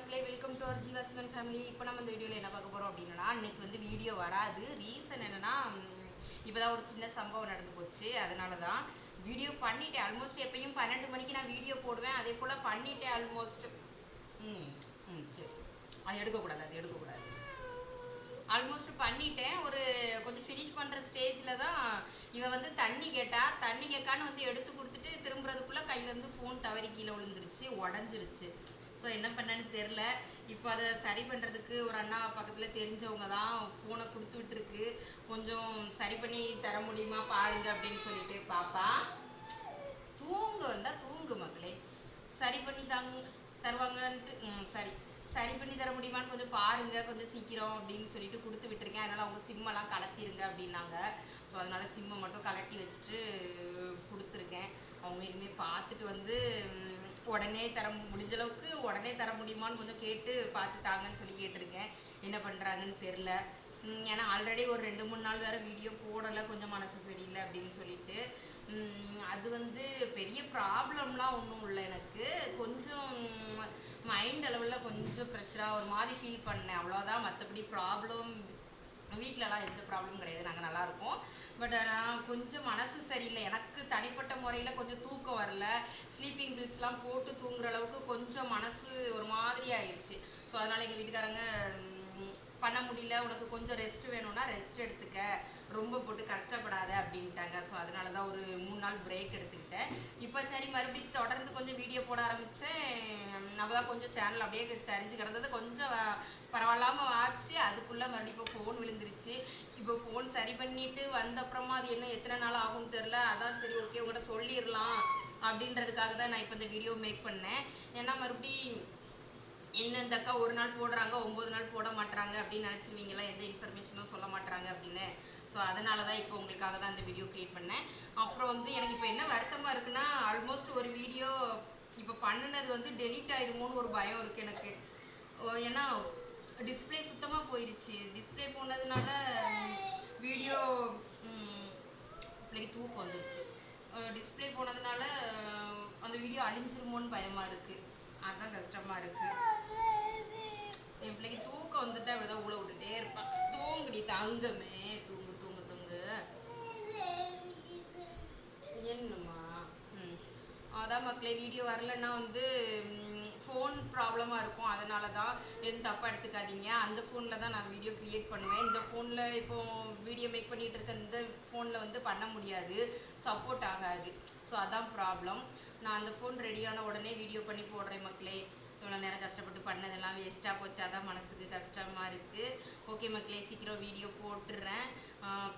மக்களே welcome to our Jeeva Sivan family இப்போ நம்ம இந்த வீடியோவில் என்ன பார்க்க போகிறோம் அப்படின்னா இன்னைக்கு வந்து வீடியோ வராது. ரீசன் என்னென்னா இப்போ தான் ஒரு சின்ன சம்பவம் நடந்து போச்சு. அதனால தான் வீடியோ பண்ணிட்டேன். ஆல்மோஸ்ட் எப்பயும் பன்னெண்டு மணிக்கு நான் வீடியோ போடுவேன். அதே போல் பண்ணிட்டேன் ஆல்மோஸ்ட் ம் ம் சரி. அது எடுக்கக்கூடாது அது எடுக்கக்கூடாது. ஆல்மோஸ்ட் பண்ணிட்டேன். ஒரு கொஞ்சம் ஃபினிஷ் பண்ணுற ஸ்டேஜில் தான் இவன் வந்து தண்ணி கேட்டா. தண்ணி கேட்கான்னு வந்து எடுத்து கொடுத்துட்டு திரும்புறதுக்குள்ளே கையிலேருந்து ஃபோன் தவறி கீழே விழுந்துருச்சு. உடஞ்சிருச்சு. ஸோ என்ன பண்ணேன்னு தெரில இப்போ அதை சரி பண்ணுறதுக்கு ஒரு அண்ணா பக்கத்தில் தெரிஞ்சவங்க தான் ஃபோனை கொடுத்து விட்டுருக்கு. கொஞ்சம் சரி பண்ணி தர முடியுமா பாருங்க அப்படின்னு சொல்லிட்டு பாப்பா. தூங்கு வந்தால் தூங்கு மக்களே சரி பண்ணி தாங்க தருவாங்கன்ட்டு சரி. சரி பண்ணி தர முடியுமான்னு கொஞ்சம் பாருங்க. கொஞ்சம் சீக்கிரம் அப்படின்னு சொல்லிட்டு கொடுத்து விட்டுருக்கேன். அதனால அவங்க சிம்மெல்லாம் கலத்திருங்க அப்படின்னாங்க. ஸோ அதனால சிம்மை மட்டும் கலட்டி வச்சுட்டு கொடுத்துருக்கேன் அவங்க இனிமேல் பார்த்துட்டு வந்து ம், உடனே தர முடிஞ்ச அளவுக்கு உடனே தர முடியுமான்னு கொஞ்சம் கேட்டு பார்த்து தாங்கன்னு சொல்லி கேட்டிருக்கேன். என்ன பண்ணுறாங்கன்னு தெரில ஏன்னா ஆல்ரெடி ஒரு ரெண்டு மூணு நாள் வேறு வீடியோ போடலை கொஞ்சம் மனசு சரியில்லை அப்படின்னு சொல்லிட்டு. அது வந்து பெரிய ப்ராப்ளம்லாம் ஒன்றும் இல்லை எனக்கு. கொஞ்சம் மைண்ட் அளவில் கொஞ்சம் ப்ரெஷராக ஒரு மாதிரி ஃபீல் பண்ணேன். அவ்வளோதான் மற்றபடி ப்ராப்ளம் வீட்டிலலாம் எந்த ப்ராப்ளமும் கிடையாது. நாங்கள் நல்லாயிருக்கோம் பட் நான் கொஞ்சம் மனசு சரியில்லை. எனக்கு தனிப்பட்ட முறையில் கொஞ்சம் தூக்கம் வரல. ஸ்லீப்பிங் பில்ஸ்லாம் போட்டு தூங்குற அளவுக்கு கொஞ்சம் மனசு ஒரு மாதிரி ஆயிடுச்சு. ஸோ அதனால் எங்கள் வீட்டுக்காரங்க பண்ண முடியல. உனக்கு கொஞ்சம் ரெஸ்ட் வேணும்னா ரெஸ்ட் எடுத்துக்க. ரொம்ப போட்டு கஷ்டப்படாத அப்படின்ட்டாங்க. ஸோ அதனால தான் ஒரு மூணு நாள் பிரேக் எடுத்துக்கிட்டேன். இப்போ சரி மறுபடியும் தொடர்ந்து கொஞ்சம் வீடியோ போட ஆரம்பித்தேன் நம்ம தான் கொஞ்சம் சேனல் அப்படியே சரிஞ்சு கிடந்தது. கொஞ்சம் பரவாயில்லாமல் ஆச்சு. அதுக்குள்ளே மறுபடியும் இப்போ ஃபோன் விழுந்துருச்சு. இப்போ ஃபோன் சரி பண்ணிட்டு வந்தப்புறமா அது என்ன எத்தனை நாள் ஆகும்னு தெரில அதான் சரி ஓகே உங்கள்கிட்ட சொல்லிடலாம் அப்படின்றதுக்காக தான் நான் இப்போ இந்த வீடியோ மேக் பண்ணேன். ஏன்னா மறுபடியும் என்ன இந்த அக்கா ஒரு நாள் போடுறாங்க ஒம்பது நாள் போட மாட்டாங்க அப்படின்னு நினச்சிருவீங்களா? எந்த இன்ஃபர்மேஷனும் சொல்ல மாட்டாங்க அப்படின்னு. ஸோ அதனால தான் இப்போ உங்களுக்காக தான் இந்த வீடியோ க்ரியேட் பண்ணேன். அப்புறம் வந்து எனக்கு இப்போ என்ன வருத்தம் இருக்குன்னா ஆல்மோஸ்ட் ஒரு வீடியோ இப்போ பண்ணினது வந்து டெலீட் ஆயிருமோன்னு ஒரு பயம் இருக்குது எனக்கு. ஏன்னா டிஸ்ப்ளே சுத்தமாக போயிடுச்சு. டிஸ்ப்ளே போனதுனால வீடியோ பிள்ளைக்கு தூக்கம் வந்துடுச்சு டிஸ்ப்ளே போனதுனால அந்த வீடியோ அழிஞ்சிருமோன்னு பயமாக இருக்குது அதுதான் கஷ்டமாக இருக்குது என் பிள்ளைக்கு தூக்கம் வந்துட்டா அப்படிதான் உள்ள விட்டுட்டே இருப்பான் தூங்குடி தங்கமே தூங்கு தூங்கு தூங்கு என்னம்மா ம் அதான் மக்களே வீடியோ வரலன்னா வந்து ஃபோன் ப்ராப்ளமாக இருக்கும். அதனால தான் எதுவும் தப்பாக எடுத்துக்காதீங்க. அந்த ஃபோனில் தான் நான் வீடியோ க்ரியேட் பண்ணுவேன். இந்த ஃபோனில் இப்போ வீடியோ மேக் பண்ணிகிட்டு இருக்க இந்த ஃபோனில் வந்து பண்ண முடியாது. சப்போர்ட் ஆகாது. ஸோ அதான் ப்ராப்ளம் நான் அந்த ஃபோன் ரெடியான உடனே வீடியோ பண்ணி போடுறேன் மக்களே. இவ்வளோ நேரம் கஷ்டப்பட்டு பண்ணதெல்லாம் வேஸ்ட்டாக போச்சு. அதான் மனசுக்கு கஷ்டமாக இருக்குது ஓகே மக்களே சீக்கிரம் வீடியோ போட்டுடுறேன்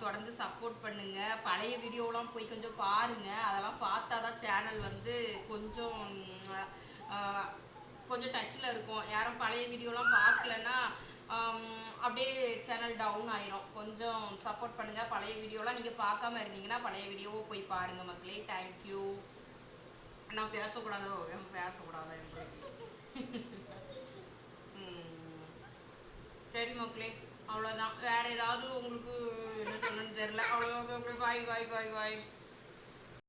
தொடர்ந்து சப்போர்ட் பண்ணுங்கள் பழைய வீடியோலாம் போய் கொஞ்சம் பாருங்கள் அதெல்லாம் பார்த்தா தான் சேனல் வந்து கொஞ்சம் கொஞ்சம் டச்சில் இருக்கும். யாரும் பழைய வீடியோலாம் பார்க்கலன்னா அப்படியே சேனல் டவுன் ஆயிரும். கொஞ்சம் சப்போர்ட் பண்ணுங்கள் பழைய வீடியோலாம் நீங்கள் பார்க்காம இருந்தீங்கன்னா பழைய வீடியோவை போய் பாருங்கள் மக்களே. தேங்க்யூ நான் பேசக்கூடாதோ? பேசக்கூடாதோ எங்களுக்கு சரி மக்களே அவ்வளோதான் வேற ஏதாவது உங்களுக்கு தெரியல அவ்வளோதான் பாய் பாய் பாய் பாய்